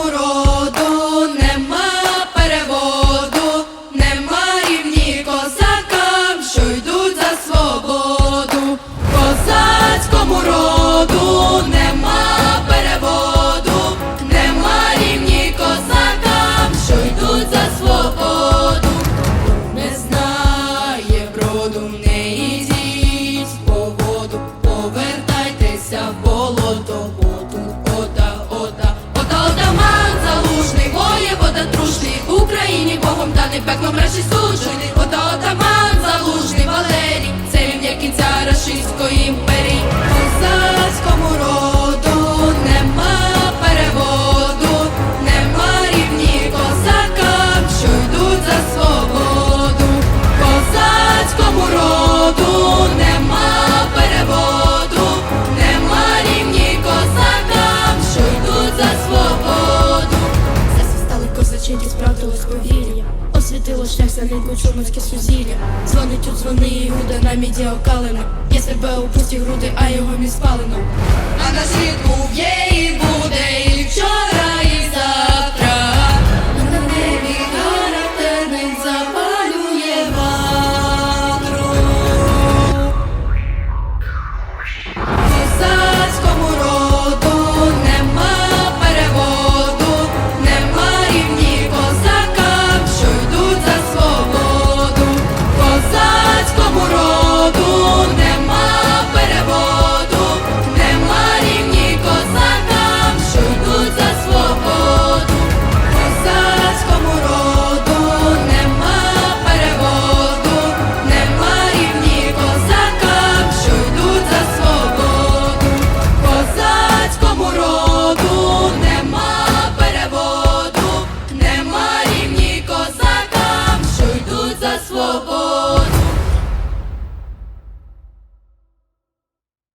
Козацькому роду нема переводу, нема рівні козакам, що йдуть за свободу. Козацькому роду нема переводу, нема рівні козакам, що йдуть за свободу. Не знає броду, Даний пеклом раші суджений, ота, отаман залужний, Валерій, це рівня кінця рашистської імперії, козацькому роду нема переводу, нема рівні козакам, що йдуть за свободу, козацькому роду нема переводу, нема рівні козакам, що йдуть за свободу. Засвистали козаченьки, справдилось повір'я начнешься линьку чумочки с фузили Звонит у дзвони і гуды на меди окалено. Я себе упусти груди, а його мій спалено. А на світ